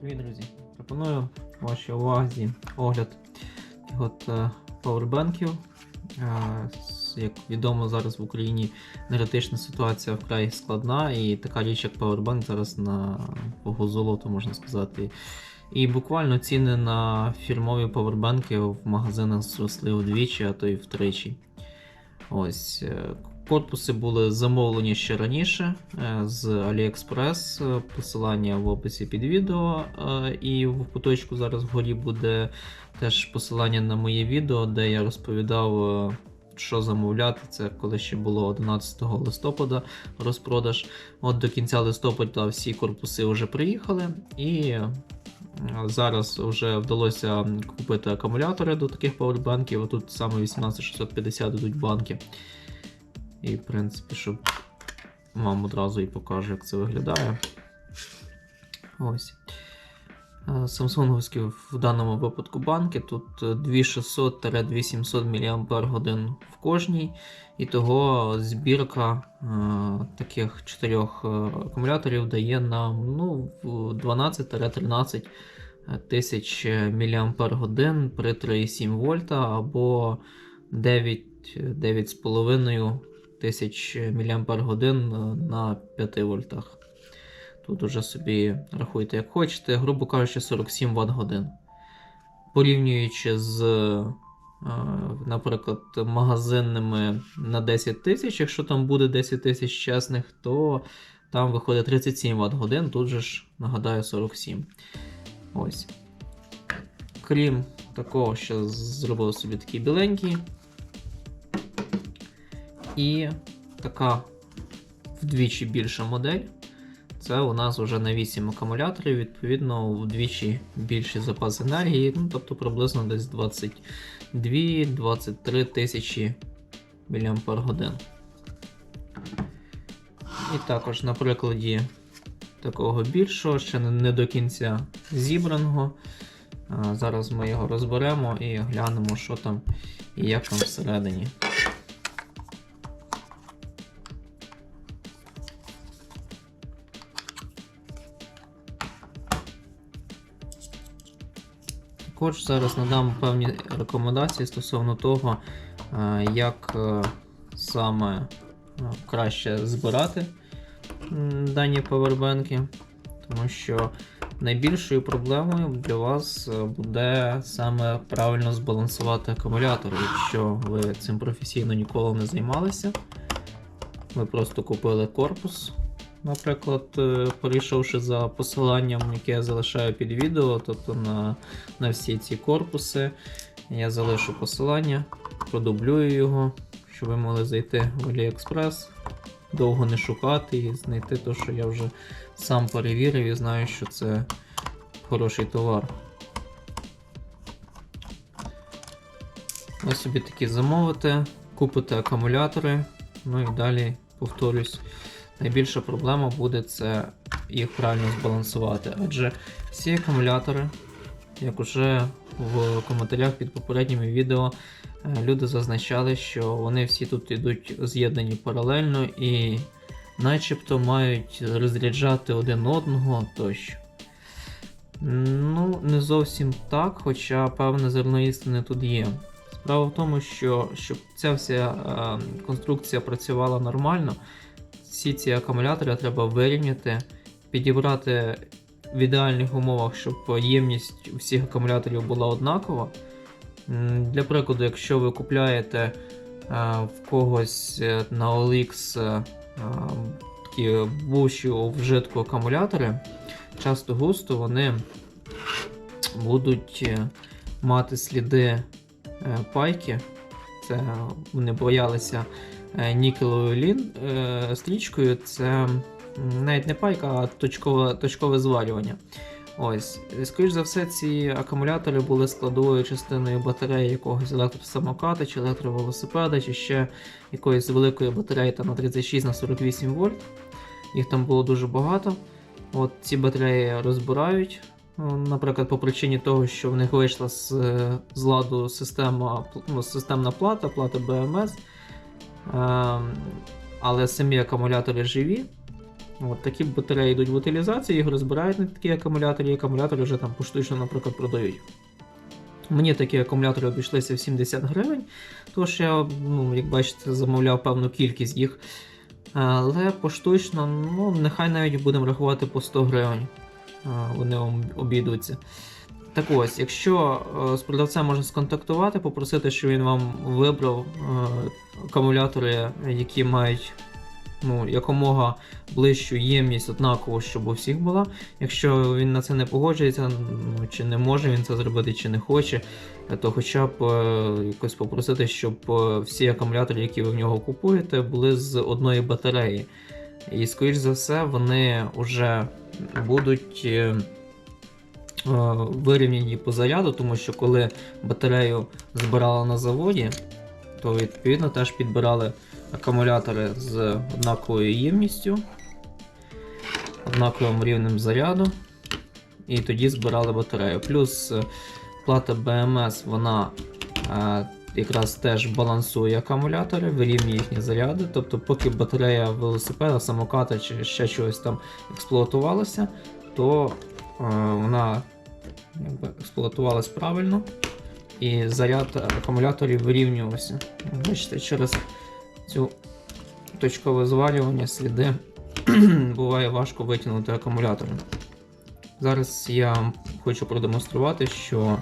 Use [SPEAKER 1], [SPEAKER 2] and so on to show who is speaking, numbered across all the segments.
[SPEAKER 1] Привіт, друзі! Пропоную вашій увазі огляд от е, павербанків. Е, Як відомо, зараз в Україні енергетична ситуація вкрай складна, і така річ, як павербанк, зараз на вагу золоту, можна сказати. І буквально ціни на фірмові павербанки в магазинах зросли вдвічі, а то й втричі. Ось. Корпуси були замовлені ще раніше е, з AliExpress. Посилання в описі під відео. е, І в куточку зараз вгорі буде теж посилання на моє відео, де я розповідав, е, що замовляти. Це коли ще було 11 листопада розпродаж. От до кінця листопада всі корпуси вже приїхали. І Зараз вже вдалося купити акумулятори до таких павербанків. Тут саме 18650 дадуть банки. І, в принципі, щоб вам одразу і покажу, як це виглядає. Ось. Е, Самсунговські в даному випадку банки. Тут е, 2600-2700 мАч в кожній. І того збірка е, таких чотирьох е, акумуляторів дає нам ну, 12-13 тисяч мАч при 3,7 вольта або 9 9,5 тисяч мАч на 5 вольтах. Тут уже собі рахуйте, як хочете, грубо кажучи, 47 Вт годин. Порівнюючи з, е, наприклад, магазинними на 10 тисяч, якщо там буде 10 тисяч чесних, то там виходить 37 Вт годин, тут же ж нагадаю 47. Ось. Крім такого, що зробив собі такий біленький. І така вдвічі більша модель. Це у нас вже на 8 акумуляторів, відповідно, вдвічі більший запас енергії, ну, тобто приблизно десь 22-23 тисячі мАч. І також на прикладі такого більшого, ще не- до кінця зібраного. Зараз ми його розберемо і глянемо, що там і як там всередині. Також зараз надам певні рекомендації стосовно того, е, як е, саме е, краще збирати дані павербанки, тому що найбільшою проблемою для вас буде саме правильно збалансувати акумулятор. Якщо ви цим професійно ніколи не займалися, ви просто купили корпус, наприклад, е, перейшовши за посиланням, яке я залишаю під відео, тобто на, на всі ці корпуси, я залишу посилання, продублюю його, щоб ви могли зайти в AliExpress, довго не шукати і знайти те, що я вже сам перевірив і знаю, що це хороший товар. Ви собі такі замовите, купите акумулятори, ну і далі повторюсь. Найбільша проблема буде це їх правильно збалансувати. Адже всі акумулятори, як уже в коментарях під попередніми відео, е, люди зазначали, що вони всі тут йдуть з'єднані паралельно і начебто мають розряджати один одного тощо. Ну, не зовсім так, хоча певне зерно істини тут є. Справа в тому, що щоб ця вся е, конструкція працювала нормально, всі ці акумулятори треба вирівняти, підібрати в ідеальних умовах, щоб ємність всіх акумуляторів була однакова. Для прикладу, якщо ви купляєте е, в когось е, на OLX е, такі буші у вжитку акумулятори, часто густо вони будуть мати сліди пайки. Це вони боялися е, нікелевою лін, е, стрічкою. Це навіть не пайка, а точкове, точкове зварювання. Ось, скоріш за все, ці акумулятори були складовою частиною батареї якогось електросамоката чи електровелосипеда, чи ще якоїсь великої батареї там, на 36 на 48 вольт. Їх там було дуже багато. От ці батареї розбирають. Ну, Наприклад, по причині того, що в них вийшла з, з ладу система, ну, системна плата, плата BMS. Ем, але самі акумулятори живі. От такі батареї йдуть в утилізацію, їх розбирають на такі акумулятори, і акумулятори вже там поштучно, наприклад, продають. Мені такі акумулятори обійшлися в 70 гривень, тож я, ну, як бачите, замовляв певну кількість їх. Але поштучно, ну, нехай навіть будемо рахувати по 100 гривень. Вони обійдуться. Так ось, якщо е, з продавцем можна сконтактувати, попросити, щоб він вам вибрав е, акумулятори, які мають ну, якомога ближчу ємність однаково, щоб у всіх була. Якщо він на це не погоджується, ну, чи не може він це зробити, чи не хоче, е, то хоча б е, якось попросити, щоб е, всі акумулятори, які ви в нього купуєте, були з одної батареї. І, скоріш за все, вони вже будуть. Е, Вирівняні по заряду, тому що коли батарею збирали на заводі, то відповідно теж підбирали акумулятори з однаковою ємністю, однаковим рівнем заряду, і тоді збирали батарею. Плюс е, плата BMS, вона е, якраз теж балансує акумулятори, вирівнює їхні заряди. Тобто, поки батарея велосипеда, самоката чи ще чогось там експлуатувалася, то е, вона якби, експлуатувалась правильно. І заряд акумуляторів вирівнювався. Бачите, через цю точкове звалювання сліди буває важко витягнути акумулятор. Зараз я хочу продемонструвати, що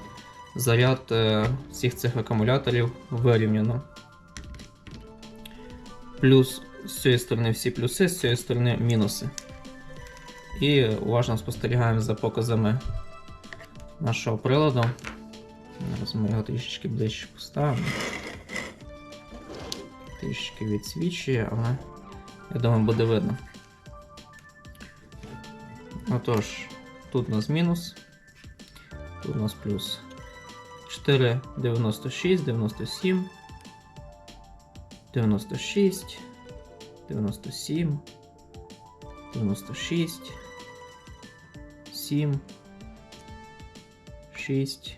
[SPEAKER 1] заряд е, всіх цих акумуляторів вирівняно. Плюс з цієї сторони всі плюси, з цієї сторони мінуси. І уважно спостерігаємо за показами нашого приладу. Зараз ми його трішечки ближче поставимо. Трішечки відсвічує, але я думаю, буде видно. Отож, тут у нас мінус, тут у нас плюс. 4, 96, 97, 96, 97, 96, 7, 6,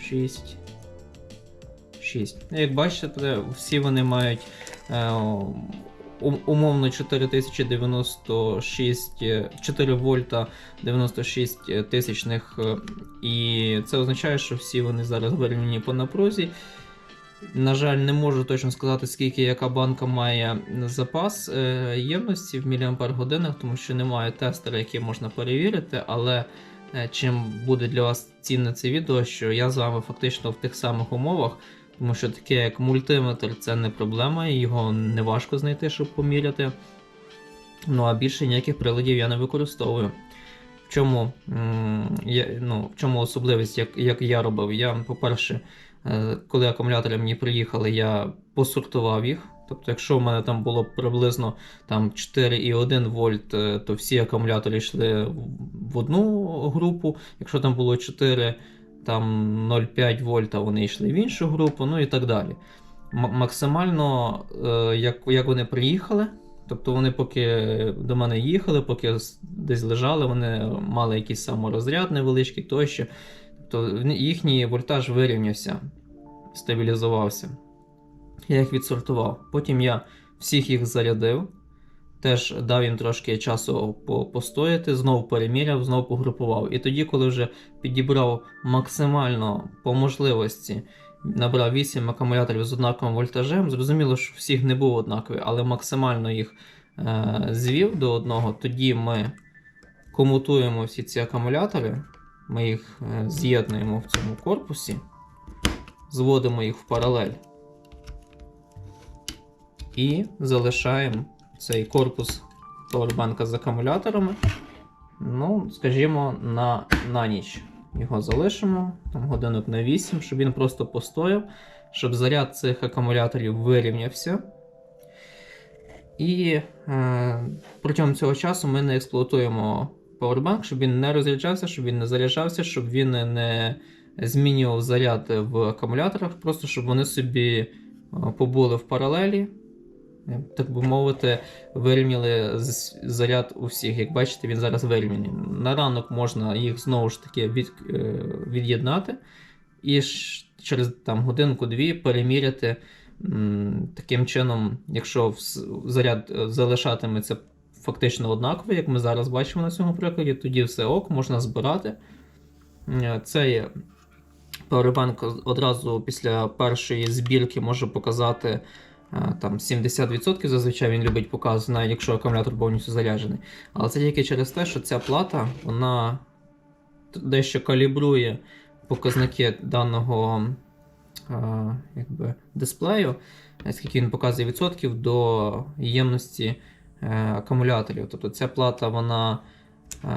[SPEAKER 1] 6, 6. Ну, Як бачите, всі вони мають е, умовно 4096, е, 4 вольта 96 тисячних, е, і це означає, що всі вони зараз вирівняні по напрузі. На жаль, не можу точно сказати, скільки яка банка має запас е, ємності в міліампер годинах, тому що немає тестера, який можна перевірити. Але е, чим буде для вас цінне це відео, що я з вами фактично в тих самих умовах, тому що таке як мультиметр це не проблема, його не важко знайти, щоб поміряти. Ну а більше ніяких приладів я не використовую. В чому, я, ну, в чому особливість, як, як я робив? Я, по-перше, е, коли акумулятори мені приїхали, я посортував їх. Тобто, якщо в мене там було приблизно там 4,1 вольт, е, то всі акумулятори йшли в- одну групу. Якщо там було 4, там 0,5 вольта, вони йшли в іншу групу, ну і так далі. М- максимально, е, як, як вони приїхали, тобто вони поки до мене їхали, поки десь лежали, вони мали якийсь саморозряд невеличкий тощо. Тобто їхній вольтаж вирівнявся, стабілізувався. Я їх відсортував. Потім я всіх їх зарядив. Теж дав їм трошки часу постояти, знову переміряв, знову погрупував. І тоді, коли вже підібрав максимально по можливості, набрав 8 акумуляторів з однаковим вольтажем, зрозуміло, що всіх не був однаковий, але максимально їх е, звів до одного. Тоді ми комутуємо всі ці акумулятори, ми їх е, з'єднуємо в цьому корпусі, зводимо їх в паралель і залишаємо цей корпус поwerbanka з акумуляторами. Ну, скажімо, на, на ніч його залишимо, там годинок на 8, щоб він просто постояв, щоб заряд цих акумуляторів вирівнявся. І е, протягом цього часу ми не експлуатуємо Powerbank, щоб він не розряджався, щоб він не заряджався, щоб він не змінював заряд в акумуляторах, просто щоб вони собі е, побули в паралелі, так би мовити, вирівняли заряд у всіх. Як бачите, він зараз вирівняний. На ранок можна їх знову ж таки від, е, від'єднати і через там, годинку-дві переміряти. Таким чином, якщо заряд е, залишатиметься фактично однакові, як ми зараз бачимо на цьому прикладі, тоді все ок, можна збирати. Е, Цей Powerbank одразу після першої збірки може показати е, там 70%. Зазвичай він любить показувати, навіть якщо акумулятор повністю заряджений. Але це тільки через те, що ця плата вона дещо калібрує показники даного якби, дисплею, скільки він показує відсотків до ємності е, акумуляторів. Тобто ця плата вона е,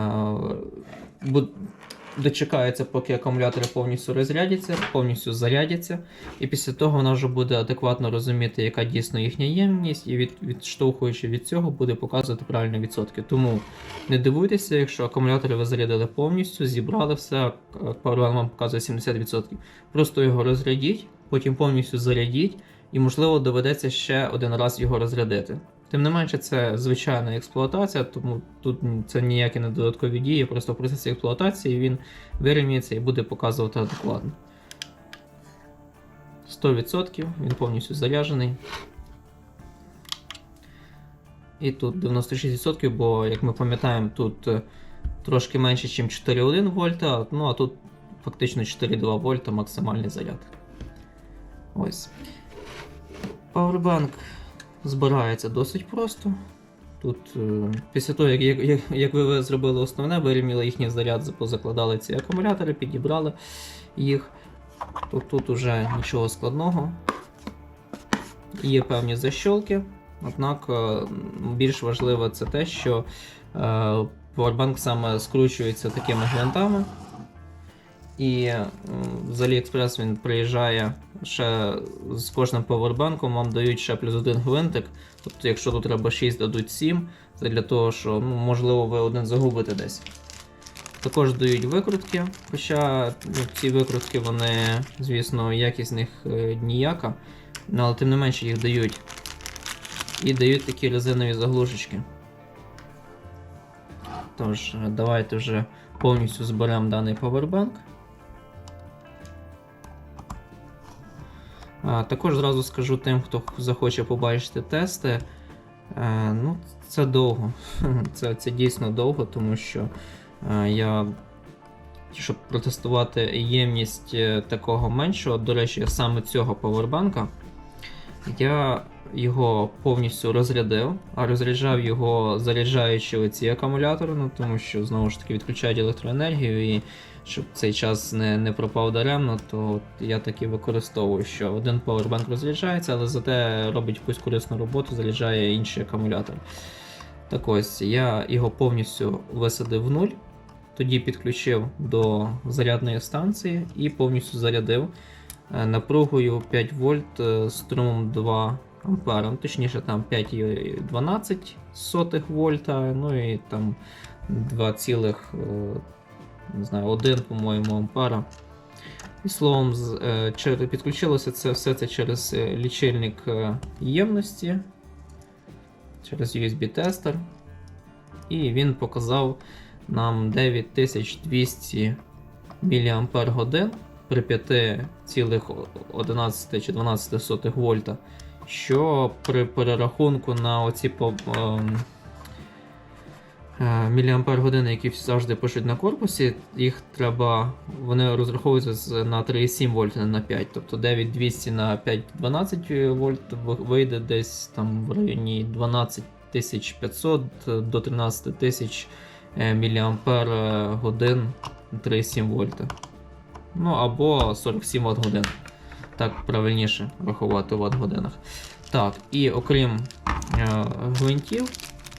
[SPEAKER 1] дочекається, поки акумулятори повністю розрядяться, повністю зарядяться, і після того вона вже буде адекватно розуміти, яка дійсно їхня ємність, і від, відштовхуючи від цього, буде показувати правильні відсотки. Тому не дивуйтеся, якщо акумулятори ви зарядили повністю, зібрали все, Powerbank вам показує 70%. Просто його розрядіть, потім повністю зарядіть, і, можливо, доведеться ще один раз його розрядити. Тим не менше, це звичайна експлуатація, тому тут це ніякі не додаткові дії, просто в процесі експлуатації він вирівняється і буде показувати адекватно. 100% він повністю заряджений. І тут 96%, бо, як ми пам'ятаємо, тут е, трошки менше, ніж 4,1 вольта, ну а тут фактично 4,2 вольта максимальний заряд. Ось. Powerbank збирається досить просто. Тут е, після того, як, як, як, ви зробили основне, вирівняли їхній заряд, позакладали ці акумулятори, підібрали їх. Тут, тут уже нічого складного. Є певні защолки, однак е, більш важливо це те, що е, Powerbank саме скручується такими гвинтами. І з AliExpress він приїжджає ще з кожним повербанком, вам дають ще плюс один гвинтик. Тобто, якщо тут треба 6, дадуть 7. Це для того, що ну, можливо ви один загубите десь. Також дають викрутки, хоча ну, ці викрутки, вони, звісно, якість них е, ніяка, ну, але тим не менше їх дають. І дають такі резинові заглушечки. Тож, давайте вже повністю зберемо даний повербанк. Також зразу скажу тим, хто захоче побачити тести. Е, ну, це довго. Це, це дійсно довго, тому що е, я, щоб протестувати ємність е, такого меншого, до речі, саме цього повербанка, я його повністю розрядив, а розряджав його заряджаючи оці акумулятори, ну, тому що знову ж таки відключають електроенергію і щоб цей час не, не пропав даремно, то я таки використовую, що один поwerbank розряджається, але зате робить якусь корисну роботу, заряджає інший акумулятор. Так ось, я його повністю висадив в нуль, тоді підключив до зарядної станції і повністю зарядив е, напругою 5 вольт е, струмом 2 ампера, ну, точніше там 5,12 вольта, ну і там 2, цілих, не знаю, 1, по-моєму, ампера. І словом, е, підключилося це все це через е, лічильник е, ємності, через USB-тестер. І він показав нам 9200 мАч при 5,11 чи 12 вольта. Що при перерахунку на оці ем, міліампер години, які завжди пишуть на корпусі, їх треба, вони розраховуються на 3,7 вольт, не на 5. Тобто 9200 на 5,12 вольт вийде десь там в районі 12500 до 13 тисяч е, міліампер годин 3,7 вольта. Ну або 47 Вт годин. Так правильніше рахувати у Вт годинах. Так, і окрім е, гвинтів,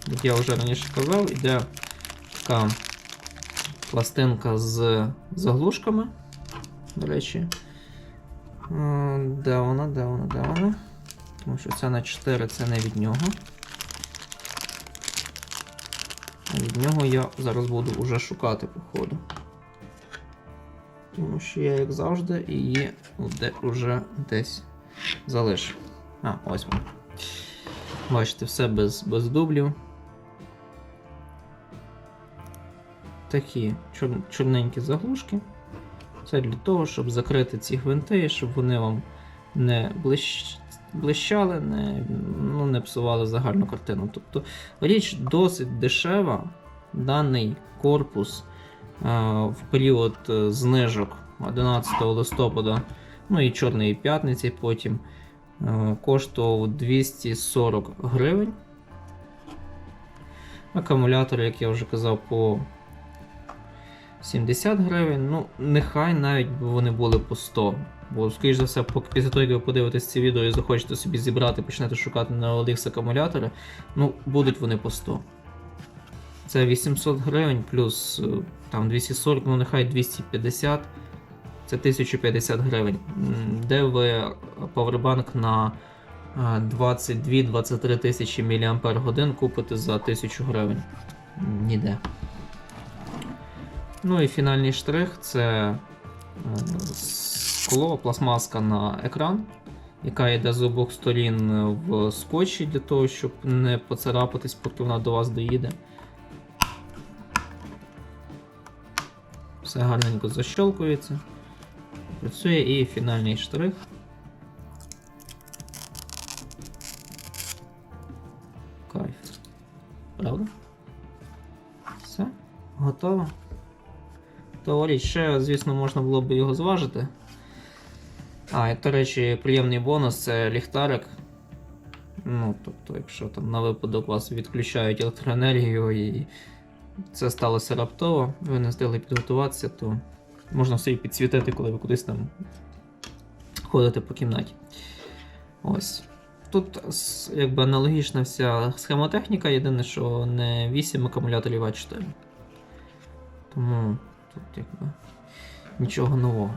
[SPEAKER 1] як я вже раніше казав, йде така пластинка з заглушками. До речі. Е, Де вона, де вона, де вона? Тому що це на 4, це не від нього. А від нього я зараз буду уже шукати, походу. Тому що я, як завжди, її де уже десь залишив. А, ось вона. Бачите, все без, без дублів. Такі чор, чорненькі заглушки. Це для того, щоб закрити ці гвинти, щоб вони вам не блищ... блищали, не, ну, не псували загальну картину. Тобто річ досить дешева. Даний корпус е, в період е, знижок 11 листопада, ну і Чорної п'ятниці потім е, коштував 240 гривень. Акумулятори, як я вже казав, по 70 гривень. Ну, нехай навіть вони були по 100. Бо, скоріш за все, після того, як ви подивитесь це відео і захочете собі зібрати, почнете шукати на OLX акумулятори, ну, будуть вони по 100. Це 800 гривень плюс е, там 240, ну нехай 250. Це 1050 гривень. Де ви павербанк на е, 22-23 тисячі мАч купите за 1000 гривень? Ніде. Ну і фінальний штрих це е, скло, пластмаска на екран, яка йде з обох сторін в скотчі для того, щоб не поцарапатись, поки вона до вас доїде. Все гарненько защелкується. Працює і фінальний штрих. Кайф. Правда? Все, готово. Товариш, ще, звісно, можна було б його зважити. А, і, до речі, приємний бонус це ліхтарик. Ну, тобто, якщо там на випадок вас відключають електроенергію і це сталося раптово, ви не встигли підготуватися, то можна собі підсвітити, коли ви кудись там ходите по кімнаті. Ось. Тут якби аналогічна вся схемотехніка, єдине, що не 8 акумуляторів, а 4. Тому тут якби нічого нового.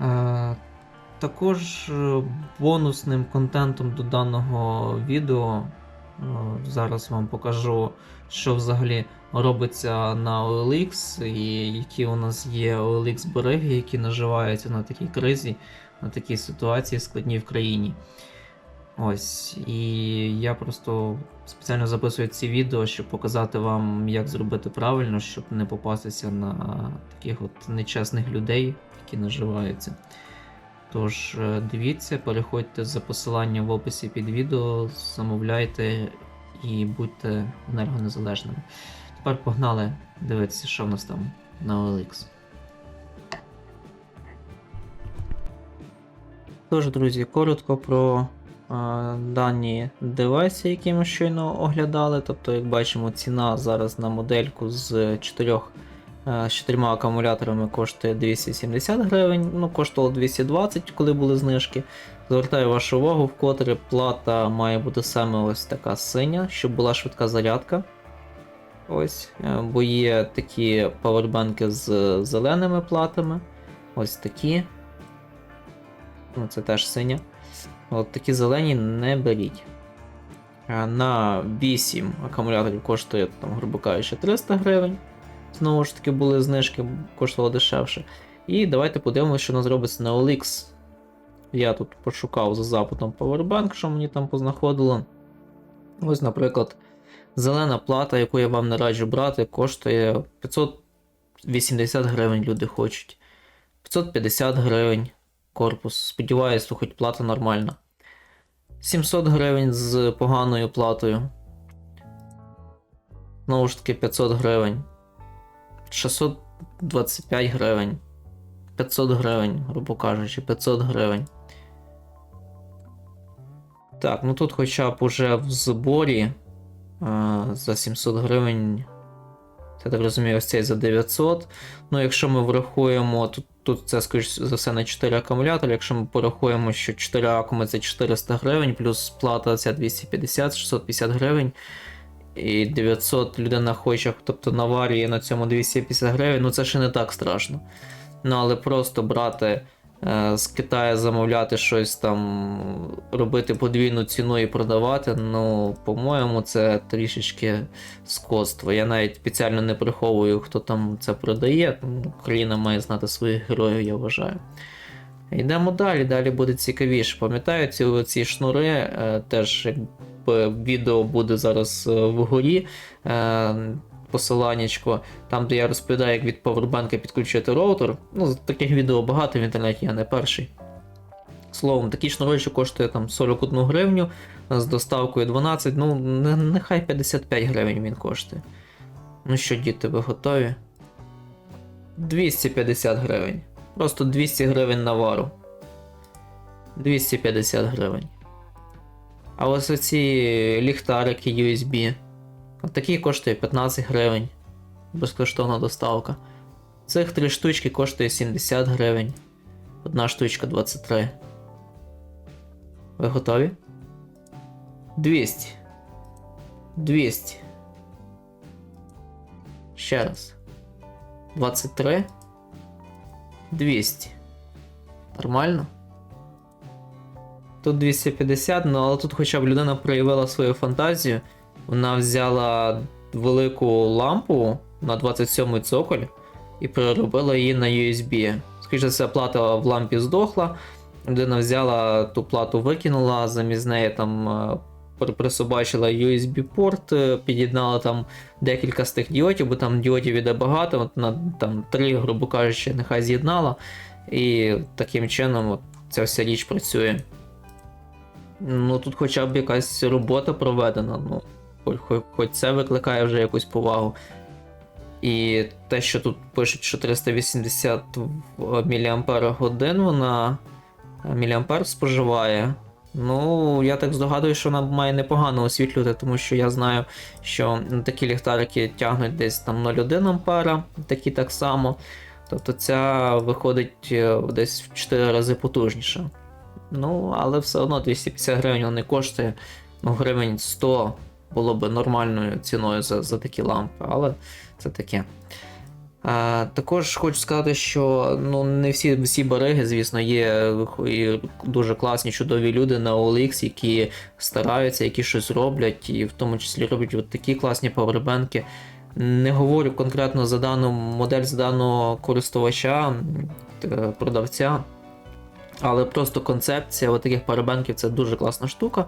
[SPEAKER 1] Е, також е, бонусним контентом до даного відео е, зараз вам покажу, що взагалі робиться на OLX і які у нас є OLX береги, які наживаються на такій кризі, на такій ситуації складній в країні. Ось, і я просто спеціально записую ці відео, щоб показати вам, як зробити правильно, щоб не попастися на таких от нечесних людей, які наживаються. Тож, е, дивіться, переходьте за посиланням в описі під відео, замовляйте і будьте енергонезалежними. Тепер погнали дивитися, що в нас там на OLX. Тож, друзі, коротко про дані девайси, які ми щойно оглядали. Тобто, як бачимо, ціна зараз на модельку з 4, е, з 4 акумуляторами коштує 270 гривень, ну, коштувало 220, коли були знижки. Звертаю вашу увагу, вкотре плата має бути саме ось така синя, щоб була швидка зарядка. Ось, е, бо є такі павербанки з зеленими платами. Ось такі. Ну, це теж синя. От такі зелені не беріть. На 8 акумуляторів коштує, там, грубо кажучи, 300 гривень. Знову ж таки, були знижки, коштувало дешевше. І давайте подивимося, що у нас робиться на OLX. Я тут пошукав за запитом Powerbank, що мені там познаходило. Ось, наприклад, зелена плата, яку я вам не раджу брати, коштує 580 гривень люди хочуть. 550 гривень корпус. Сподіваюсь, хоч плата нормальна. 700 гривень з поганою платою. Знову ж таки 500 гривень. 625 гривень. 500 гривень, грубо кажучи, 500 гривень. Так, ну тут хоча б уже в зборі е, за 700 гривень. Я так розумію, ось цей за 900. Ну, якщо ми врахуємо, тут, тут це, скоріш за все, на 4 акумулятори. Якщо ми порахуємо, що 4 акуми це 400 гривень, плюс плата ця 250, 650 гривень. І 900 людина хоче, тобто наварює на цьому 250 гривень, ну це ще не так страшно. Ну, але просто брати з Китаю замовляти щось там, робити подвійну ціну і продавати, ну, по-моєму, це трішечки скотство. Я навіть спеціально не приховую, хто там це продає. Україна має знати своїх героїв, я вважаю. Йдемо далі, далі буде цікавіше. Пам'ятаю, ці, ці шнури е, теж відео буде зараз е, вгорі. Посиланнячко, там, де я розповідаю, як від Powerbank підключити роутер. Ну, таких відео багато в інтернеті, я не перший. Словом, такий шнурочок коштує там 41 гривню з доставкою 12, ну нехай 55 гривень він коштує. Ну що, діти, ви готові? 250 гривень. Просто 200 гривень на вару. 250 гривень. А ось оці ліхтарики USB. Такі коштує 15 гривень. Безкоштовна доставка. Цих три штучки коштує 70 гривень. Одна штучка 23. Ви готові? 200. 200. Ще раз. 23. 200. Нормально? Тут 250, ну але тут хоча б людина проявила свою фантазію. Вона взяла велику лампу на 27 цоколь і переробила її на USB. Скоріше все, плата в лампі здохла. Людина взяла ту плату, викинула, замість неї там е, присобачила USB-порт, е, під'єднала там декілька з тих діодів, бо там діодів іде багато, от на там три, грубо кажучи, нехай з'єднала. І таким чином от, ця вся річ працює. Ну тут хоча б якась робота проведена. Ну, хоч, це викликає вже якусь повагу. І те, що тут пишуть, що 380 мАч вона міліампер споживає. Ну, я так здогадую, що вона має непогано освітлювати, тому що я знаю, що такі ліхтарики тягнуть десь там 0,1 ампера, такі так само. Тобто ця виходить е, десь в 4 рази потужніша. Ну, але все одно 250 гривень не коштує. Ну, гривень 100 було б нормальною ціною за, за такі лампи, але це таке. А, також хочу сказати, що ну, не всі, всі бариги, звісно, є і дуже класні, чудові люди на OLX, які стараються, які щось роблять, і в тому числі роблять от такі класні павербенки. Не говорю конкретно за дану модель, за даного користувача, е, продавця. Але просто концепція от таких парабенків це дуже класна штука,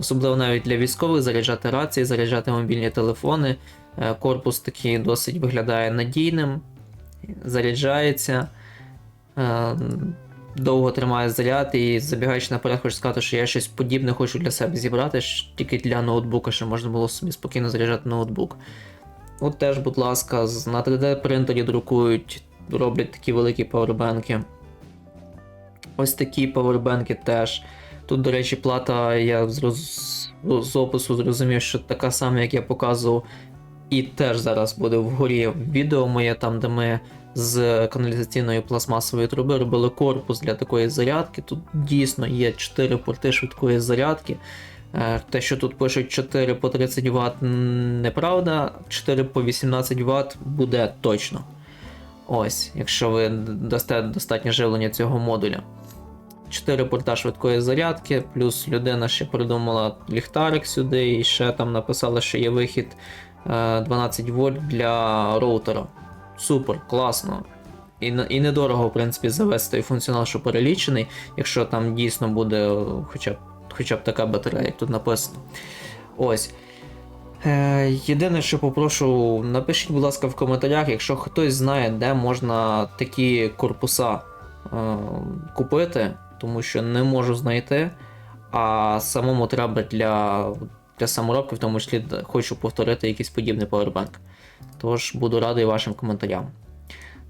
[SPEAKER 1] особливо навіть для військових заряджати рації, заряджати мобільні телефони. Е, Корпус такий досить виглядає надійним, заряджається, е, довго тримає заряд і забігаючи наперед, хочу сказати, що я щось подібне хочу для себе зібрати, тільки для ноутбука, щоб можна було собі спокійно заряджати ноутбук. От теж, будь ласка, на 3D принтері друкують, роблять такі великі павербенки. Ось такі павербенки теж. Тут, до речі, плата, я з, з опису зрозумів, що така сама, як я показував, і теж зараз буде вгорі відео моє, там, де ми з каналізаційної пластмасової труби робили корпус для такої зарядки. Тут дійсно є 4 порти швидкої зарядки. Е, Те, що тут пишуть 4 по 30 Вт, неправда, 4 по 18 Вт буде точно. Ось, якщо ви дасте достатнє живлення цього модуля. 4 порта швидкої зарядки, плюс людина ще придумала ліхтарик сюди, і ще там написала, що є вихід е, 12 вольт для роутера. Супер, класно. І, і недорого, в принципі, завести той функціонал, що перелічений, якщо там дійсно буде е, хоча б, хоча б така батарея, як тут написано. Ось. Е, єдине, що попрошу, напишіть, будь ласка, в коментарях, якщо хтось знає, де можна такі корпуса е, купити, тому що не можу знайти. А самому треба для, для саморобки, в тому числі хочу повторити якийсь подібний повербанк. Тож буду радий вашим коментарям.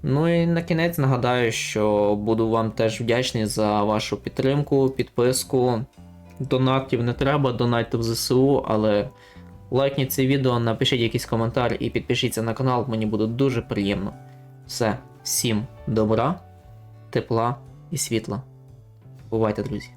[SPEAKER 1] Ну і на кінець нагадаю, що буду вам теж вдячний за вашу підтримку, підписку. Донатів не треба, донатьте в ЗСУ, але лайкніть це відео, напишіть якийсь коментар і підпишіться на канал, мені буде дуже приємно. Все, всім добра, тепла і світла. Бувайте, друзі!